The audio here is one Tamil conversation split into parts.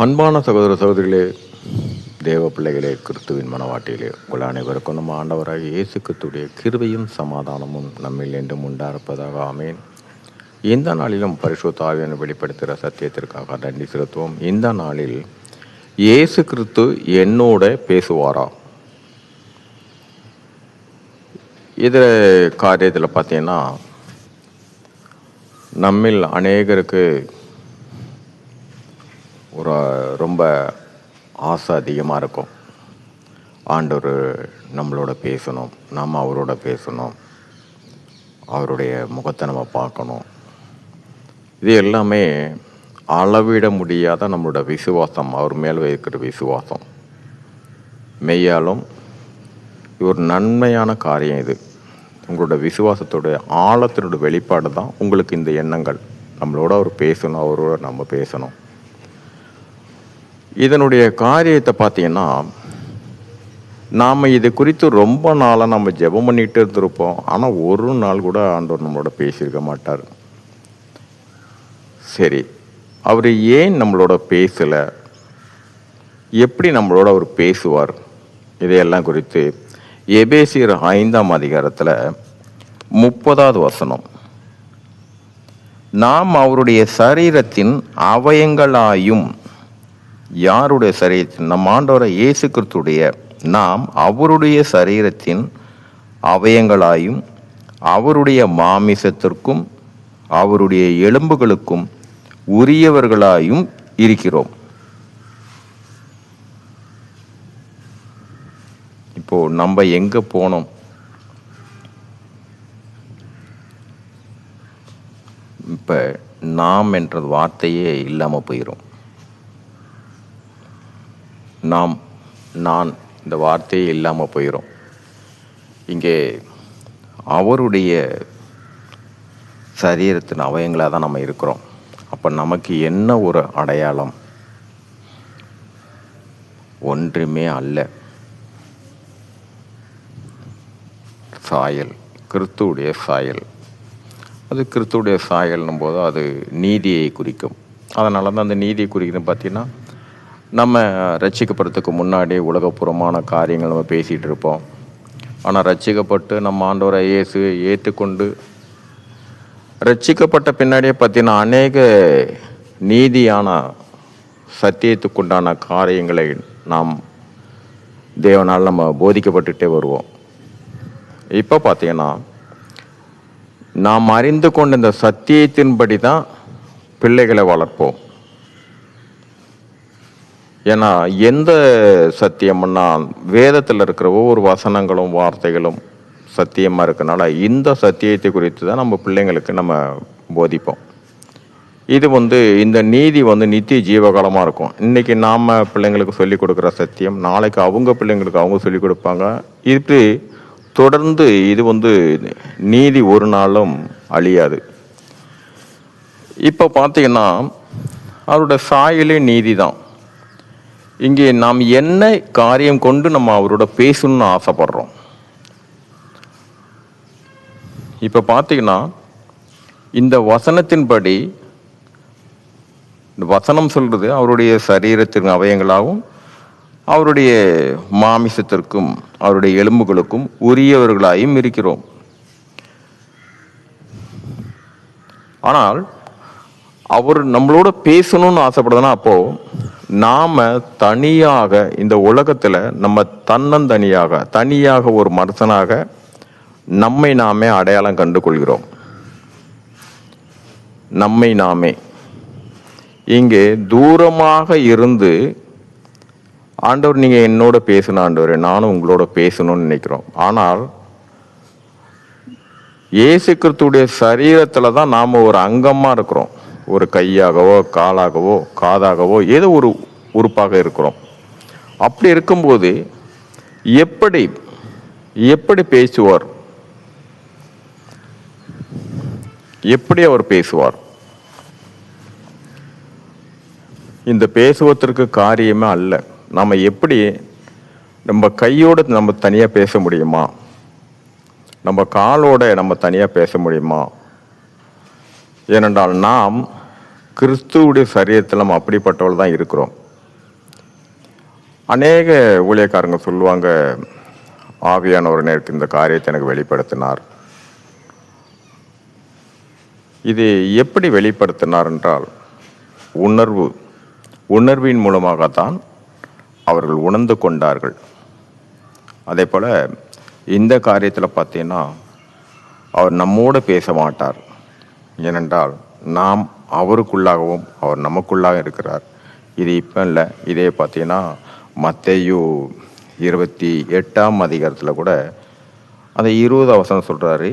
அன்பான சகோதர சகோதரிகளே தேவ பிள்ளைகளே கிறிஸ்துவின் மனவாட்டிகளே உங்கள் அனைவருக்கும் நம்ம ஆண்டவராக இயேசு கிறிஸ்துடைய கிருபையும் சமாதானமும் நம்மில் என்றும் உண்டாயிருப்பதாக ஆமேன். இந்த நாளிலும் பரிசுத்த வெளிப்படுத்துகிற சத்தியத்திற்காக நன்றி செலுத்துவோம். இந்த நாளில் இயேசு கிறிஸ்து என்னோட பேசுவாரா? இதில் காரியத்தில் பார்த்தீங்கன்னா நம்மில் அநேகருக்கு ஒரு ரொம்ப ஆசை அதிகமாக இருக்கும். ஆண்டவர் நம்மளோட பேசணும் நம்ம அவரோட பேசணும் அவருடைய முகத்தை நம்ம பார்க்கணும். இது எல்லாமே அளவிட முடியாத நம்மளோட விசுவாசம் அவர் மேல் வைக்கிற விசுவாசம். மெய்யாலும் இது ஒரு நன்மையான காரியம் இது. உங்களோட விசுவாசத்தோடைய ஆழத்தினுடைய வெளிப்பாடு தான் உங்களுக்கு இந்த எண்ணங்கள். நம்மளோட அவர் பேசணும் அவரோட நம்ம பேசணும். இதனுடைய காரியத்தை பார்த்தீங்கன்னா நாம் இது குறித்து ரொம்ப நாளாக நம்ம ஜெபம் பண்ணிகிட்டு இருந்திருப்போம். ஆனால் ஒரு நாள் கூட ஆண்டவர் நம்மளோட பேசியிருக்க மாட்டார். சரி அவர் ஏன் நம்மளோட பேசலை? எப்படி நம்மளோட அவர் பேசுவார்? இதையெல்லாம் குறித்து எபேசியர் ஐந்தாம் அதிகாரத்தில் முப்பதாவது வசனம். நாம் அவருடைய சரீரத்தின் அவயங்களாயும் யாருடைய சரீரத்தின் நம் ஆண்டவரை இயேசு கிறிஸ்துடைய நாம் அவருடைய சரீரத்தின் அவயங்களாயும் அவருடைய மாமிசத்திற்கும் அவருடைய எலும்புகளுக்கும் உரியவர்களாயும் இருக்கிறோம். இப்போ நம்ம எங்க போனோம்? இப்ப நாம் என்ற வார்த்தையே இல்லாம போயிடும் நாம் நான் இந்த வார்த்தையே இல்லாமல் போயிடும் இங்கே அவருடைய சரீரத்தின் அவயங்களாக தான் நம்ம இருக்கிறோம். அப்போ நமக்கு என்ன ஒரு அடையாளம்? ஒன்றுமே அல்ல. சாயல் கிறிஸ்துவுடைய சாயல். அது கிறிஸ்துவுடைய சாயல்னும் போது அது நீதியை குறிக்கும். அதனால தான் அந்த நீதியை குறிக்கிறது பார்த்தீங்கன்னா நம்ம ரட்சிக்கப்படுறதுக்கு முன்னாடி உலகப்புறமான காரியங்கள் நம்ம பேசிகிட்டு இருப்போம். ஆனால் ரட்சிக்கப்பட்டு நம்ம ஆண்டவரை இயேசு ஏற்றுக்கொண்டு ரட்சிக்கப்பட்ட பின்னாடியே பார்த்தீங்கன்னா அநேக நீதியான சத்தியத்துக்குண்டான காரியங்களை நாம் தேவனால் நம்ம போதிக்கப்பட்டுட்டே வருவோம். இப்போ பார்த்தீங்கன்னா நாம் அறிந்து கொண்ட இந்த சத்தியத்தின்படி தான் பிள்ளைகளை வளர்ப்போம். ஏன்னா எந்த சத்தியம்னா வேதத்தில் இருக்கிற ஒவ்வொரு வசனங்களும் வார்த்தைகளும் சத்தியமாக இருக்கனால இந்த சத்தியத்தை குறித்து தான் நம்ம பிள்ளைங்களுக்கு நம்ம போதிப்போம். இது வந்து இந்த நீதி வந்து நித்திய ஜீவகாலமாக இருக்கும். இன்றைக்கி நாம் பிள்ளைங்களுக்கு சொல்லிக் கொடுக்குற சத்தியம் நாளைக்கு அவங்க பிள்ளைங்களுக்கு அவங்க சொல்லிக் கொடுப்பாங்க. இப்படி தொடர்ந்து இது வந்து நீதி ஒரு நாளும் அழியாது. இப்போ பார்த்தீங்கன்னா அவரோட சாயலே நீதி தான். இங்கே நாம் என்ன காரியம் கொண்டு நம்ம அவரோட பேசணும்னு ஆசைப்படுறோம்? இப்போ பார்த்தீங்கன்னா இந்த வசனத்தின்படி இந்த வசனம் சொல்கிறது அவருடைய சரீரத்தின் அவயங்களாகவும் அவருடைய மாமிசத்திற்கும் அவருடைய எலும்புகளுக்கும் உரியவர்களாயும் இருக்கிறோம். ஆனால் அவர் நம்மளோட பேசணும்னு ஆசைப்படுதுன்னா அப்போது நாம் தனியாக இந்த உலகத்தில் நம்ம தன்னந்தனியாக தனியாக ஒரு மனுஷனாக நம்மை நாமே அடையாளம் கண்டு கொள்கிறோம் நம்மை நாமே. இங்கே தூரமாக இருந்து ஆண்டவர் நீங்கள் என்னோட பேசணும் ஆண்டவர் நானும் உங்களோட பேசணும்னு நினைக்கிறோம். ஆனால் இயேசு கிறிஸ்துடைய சரீரத்தில் தான் நாம் ஒரு அங்கமாக இருக்கிறோம். ஒரு கையாகவோ காலாகவோ காதாகவோ ஏதோ ஒரு உறுப்பாக இருக்கிறோம். அப்படி இருக்கும்போது எப்படி எப்படி பேசுவார்? எப்படி அவர் பேசுவார்? இந்த பேசுவதற்கு காரியமே அல்ல. நம்ம எப்படி நம்ம கையோட நம்ம தனியாக பேச முடியுமா? நம்ம காலோட நம்ம தனியாக பேச முடியுமா? ஏனென்றால் நாம் கிறிஸ்துவுடைய சரீரத்தில் நம்ம அப்படிப்பட்டவள் தான் இருக்கிறோம். அநேக ஊழியக்காரங்க சொல்லுவாங்க ஆவியானவர் நேருக்கு இந்த காரியத்தை எனக்கு வெளிப்படுத்தினார். இது எப்படி வெளிப்படுத்தினார் என்றால் உணர்வு உணர்வின் மூலமாகத்தான் அவர்கள் உணர்ந்து கொண்டார்கள். அதே போல் இந்த காரியத்தில் பார்த்தீங்கன்னா அவர் நம்மோடு பேச மாட்டார். ஏனென்றால் நாம் அவருக்குள்ளாகவும் அவர் நமக்குள்ளாக இருக்கிறார். இது இப்போ இல்லை. இதே பார்த்தீங்கன்னா மத்தையு இருபத்தி எட்டாம் அதிகாரத்தில் கூட அந்த இருபது அவசரம் சொல்கிறாரு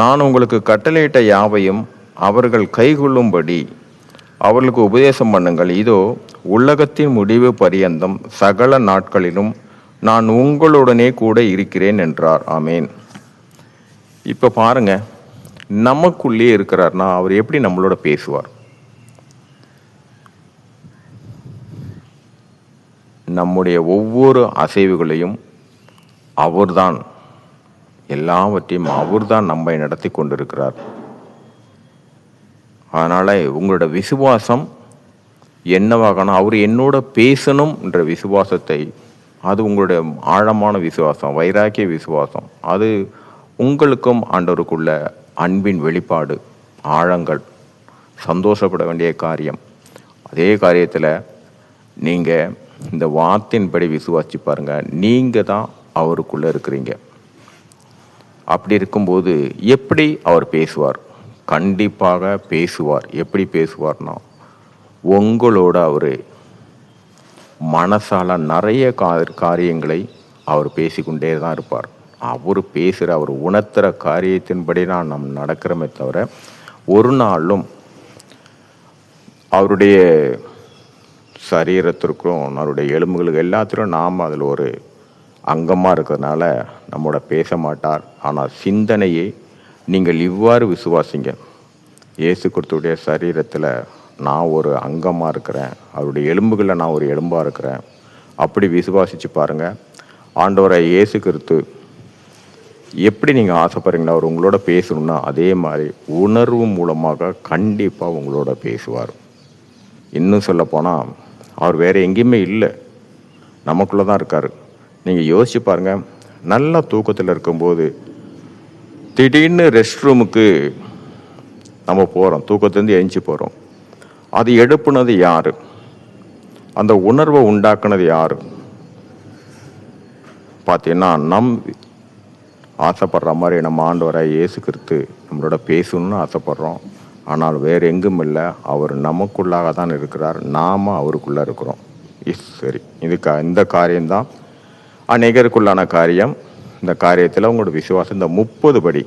நான் உங்களுக்கு கட்டளையிட்ட யாவையும் அவர்கள் கைகொள்ளும்படி அவர்களுக்கு உபதேசம் பண்ணுங்கள். இதோ உலகத்தின் முடிவு பரியந்தம் சகல நாட்களிலும் நான் உங்களுடனே கூட இருக்கிறேன் என்றார். ஆமேன். இப்போ பாருங்கள் நமக்குள்ளே இருக்கிறார்னா அவர் எப்படி நம்மளோட பேசுவார்? நம்முடைய ஒவ்வொரு அசைவுகளையும் அவர்தான் எல்லாவற்றையும் அவர்தான் நம்மை நடத்தி கொண்டிருக்கிறார். அதனால் உங்களோட விசுவாசம் என்னவாகணும் அவர் என்னோட பேசணும் என்ற விசுவாசத்தை அது உங்களுடைய ஆழமான விசுவாசம் வைராக்கிய விசுவாசம் அது உங்களுக்கும் ஆண்டவருக்குள்ள அன்பின் வெளிப்பாடு ஆழங்கள் சந்தோஷப்பட வேண்டிய காரியம். அதே காரியத்தில் நீங்கள் இந்த வார்த்தையின்படி விசுவாசி பாருங்கள் நீங்கள் தான் அவருக்குள்ளே இருக்கிறீங்க. அப்படி இருக்கும்போது எப்படி அவர் பேசுவார்? கண்டிப்பாக பேசுவார். எப்படி பேசுவார்னா உங்களோட அவர் மனசால் நிறைய கா காரியங்களை அவர் பேசிக்கொண்டே தான் இருப்பார். அவர் பேசுகிற அவர் உணர்த்துகிற காரியத்தின்படி நான் நம் நடக்கிறோமே தவிர ஒரு நாளும் அவருடைய சரீரத்திற்கும் அவருடைய எலும்புகளுக்கு எல்லாத்திலும் நாம் அதில் ஒரு அங்கமாக இருக்கிறதுனால நம்மோட பேச மாட்டார். ஆனால் சிந்தனையை நீங்கள் இவ்வாறு விசுவாசிங்க. இயேசு கிறிஸ்துடைய சரீரத்தில் நான் ஒரு அங்கமாக இருக்கிறேன். அவருடைய எலும்புகளில் நான் ஒரு எலும்பாக இருக்கிறேன். அப்படி விசுவாசிச்சு பாருங்கள் ஆண்டவரை இயேசு கிறிஸ்து எப்படி நீங்கள் ஆசைப்படுறீங்களா அவர் உங்களோட பேசணும்னா அதே மாதிரி உணர்வு மூலமாக கண்டிப்பாக உங்களோட பேசுவார். இன்னும் சொல்லப்போனால் அவர் வேறு எங்கேயுமே இல்லை. நமக்குள்ளே தான் இருக்கார். நீங்கள் யோசிச்சு பாருங்கள் நல்லா தூக்கத்தில் இருக்கும்போது திடீர்னு ரெஸ்ட் ரூமுக்கு நம்ம போகிறோம் தூக்கத்துலேருந்து எழுந்து போகிறோம் அது எடுப்புனது யார்? அந்த உணர்வை உண்டாக்குனது யார்? பார்த்தீங்கன்னா நம் ஆசைப்படுற மாதிரி நம்ம ஆண்டவரை இயேசு கிறிஸ்து நம்மளோட பேசணும்னு ஆசைப்படுறோம். ஆனால் வேறு எங்கும் இல்லை. அவர் நமக்குள்ளாக தான் இருக்கிறார். நாம் அவருக்குள்ளே இருக்கிறோம். இஸ் சரி. இது கா இந்த காரியம்தான் அநேகருக்குள்ளான காரியம். இந்த காரியத்தில் உங்களோட விசுவாசம் இந்த முப்பது படி.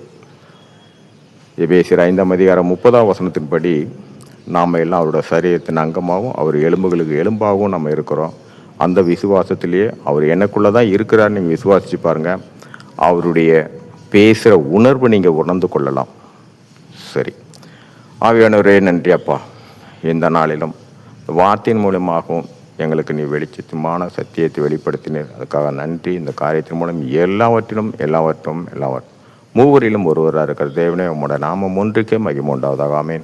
எபேசியர் ஐந்தாம் அதிகாரம் முப்பதாம் வசனத்தின்படி நாம் எல்லாம் அவரோட சரீரத்தின் அங்கமாகவும் அவர் எலும்புகளுக்கு எலும்பாகவும் நம்ம இருக்கிறோம். அந்த விசுவாசத்திலேயே அவர் எனக்குள்ளே தான் இருக்கிறார் நீங்கள் விசுவாசிச்சு பாருங்கள் அவருடைய பேசுகிற உணர்வு நீங்கள் உணர்ந்து கொள்ளலாம். சரி. ஆவியானவரே நன்றி அப்பா. எந்த நாளிலும் வார்த்தையின் மூலமாகவும் எங்களுக்கு நீ வெளிச்சத்துமான சத்தியத்தை வெளிப்படுத்தினீர். அதுக்காக நன்றி. இந்த காரியத்தின் மூலம் எல்லாவற்றிலும் எல்லாவற்றும் எல்லாவற்றும் மூவரிலும் ஒருவராக இருக்கிற தேவனே உங்களோட நாமம் ஒன்றுக்கே மகிமுண்டாவதாக ஆமேன்.